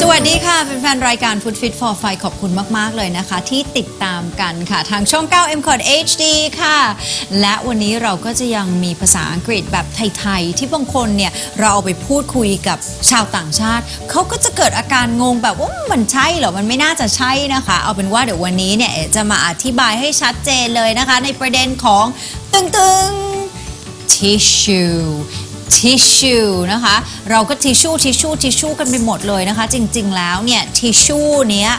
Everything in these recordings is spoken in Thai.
สวัสดีค่ะเป็นแฟนๆรายการ Food Fit for Five ขอบคุณมาก ๆ เลยนะคะ ที่ติดตามกันค่ะ ทางช่อง 9 m c o t HD ค่ะ และวันนี้เราก็จะยังมีภาษาอังกฤษแบบไทย ๆ ที่บางคนเนี่ย เราเอาไปพูดคุยกับชาวต่างชาติ เขาก็จะเกิดอาการงงแบบว่ามันใช่เหรอ มันไม่น่าจะใช่นะคะ เอาเป็นว่าเดี๋ยววันนี้เนี่ยจะมาอธิบายให้ชัดเจนเลยนะคะ ในประเด็นของตึงๆ tissue tissue นะคะ เราก็ tissue tissue tissue กันไปหมดเลยนะคะ จริงๆแล้วเนี่ย tissue เนี้ย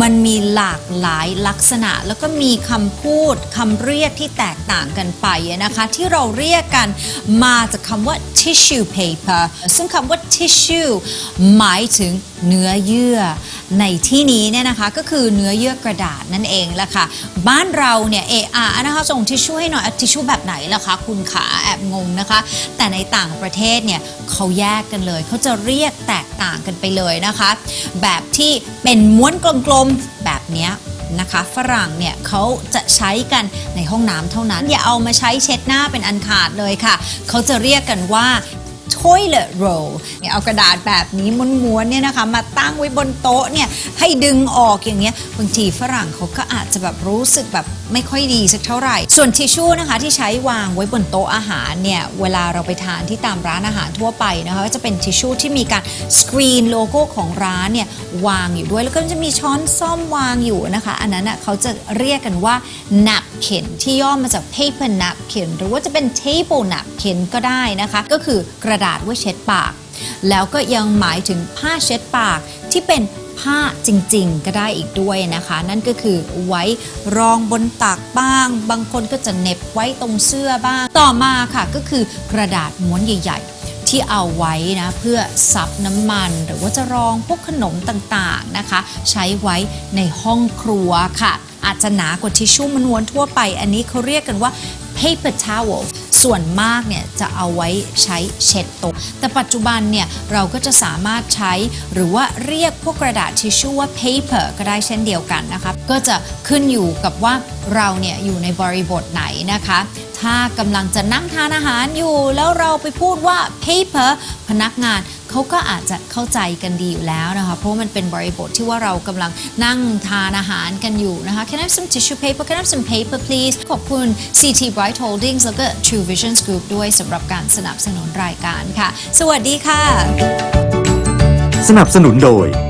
มันมีหลากหลายลักษณะ แล้วก็มีคำพูดคำเรียกที่แตกต่างกันไปนะคะ ที่เราเรียกกันมาจากคำว่า tissue paper ซึ่งคำว่า tissue หมายถึงเนื้อเยื่อ ในที่นี้เนี่ยนะคะก็คือเนื้อเยื่อกระดาษนั่นเองแหละค่ะ บ้านเราเนี่ยเออานะคะส่งทิชชู่ให้หน่อยทิชชู่แบบไหนล่ะคะคุณขาแอบงงนะคะ แต่ในต่างประเทศเนี่ยเขาแยกกันเลย เขาจะเรียกแตกต่างกันไปเลยนะคะ แบบที่เป็นม้วนกลมๆแบบเนี้ยนะคะฝรั่งเนี่ยเขาจะใช้กันในห้องน้ำเท่านั้น อย่าเอามาใช้เช็ดหน้าเป็นอันขาดเลยค่ะ เขาจะเรียกกันว่า toilet roll เนี่ยเอากระดาษแบบนี้ม้วนๆเนี่ยนะคะมาตั้งไว้บนโต๊ะเนี่ยให้ดึงออกอย่างเงี้ยบางทีฝรั่งเขาก็อาจจะแบบรู้สึกแบบ ไม่ค่อยดีสักเท่าไหร่ ส่วนทิชชู่นะคะที่ใช้วางไว้บนโต๊ะอาหารเนี่ยเวลาเราไปทานที่ตามร้านอาหารทั่วไปนะคะก็จะเป็นทิชชู่ที่มีการสกรีนโลโก้ของร้านเนี่ยวางอยู่ด้วยแล้วก็จะมีช้อนซ่อมวางอยู่นะคะ อันนั้นนะเขาจะเรียกกันว่า napkin ที่ย่อมาจาก paper napkin หรือว่าจะเป็น table napkin ก็ได้นะคะ ก็คือกระดาษไว้เช็ดปาก แล้วก็ยังหมายถึงผ้าเช็ดปากที่เป็น ผ้าจริงๆ ก็ได้อีกด้วยนะคะ นั่นก็คือไว้รองบนตักบ้าง บางคนก็จะเน็บไว้ตรงเสื้อบ้าง ต่อมาค่ะก็คือกระดาษม้วนใหญ่ๆ ที่เอาไว้นะเพื่อซับน้ำมันหรือว่าจะรองพวกขนมต่างๆนะคะ ใช้ไว้ในห้องครัวค่ะอาจจะหนากว่าทิชชู่ม้วนทั่วไป อันนี้เขาเรียกกันว่า paper towel ส่วนมากเนี่ยจะเอาไว้ใช้เช็ดโต๊ะแต่ปัจจุบันเนี่ยเราก็จะสามารถใช้หรือว่าเรียกพวกกระดาษทิชชู่ว่า paper ก็ได้เช่นเดียวกันนะคะก็จะขึ้นอยู่กับว่าเราเนี่ยอยู่ในบริบทไหนนะคะ ถ้ากำลังจะนั่งทานอาหารอยู่ แล้วเราไปพูดว่า paper พนักงาน เขาก็อาจจะเข้าใจกันดีอยู่แล้วนะคะ เพราะมันเป็นบริบทที่ว่าเรากำลังนั่งทานอาหารกันอยู่นะคะ Can I have some tissue paper Can I have some paper please ขอบคุณ CT Bright Holdings แล้วก็ True Visions Group ด้วยสำหรับการสนับสนุนรายการค่ะ สวัสดีค่ะ สนับสนุนโดย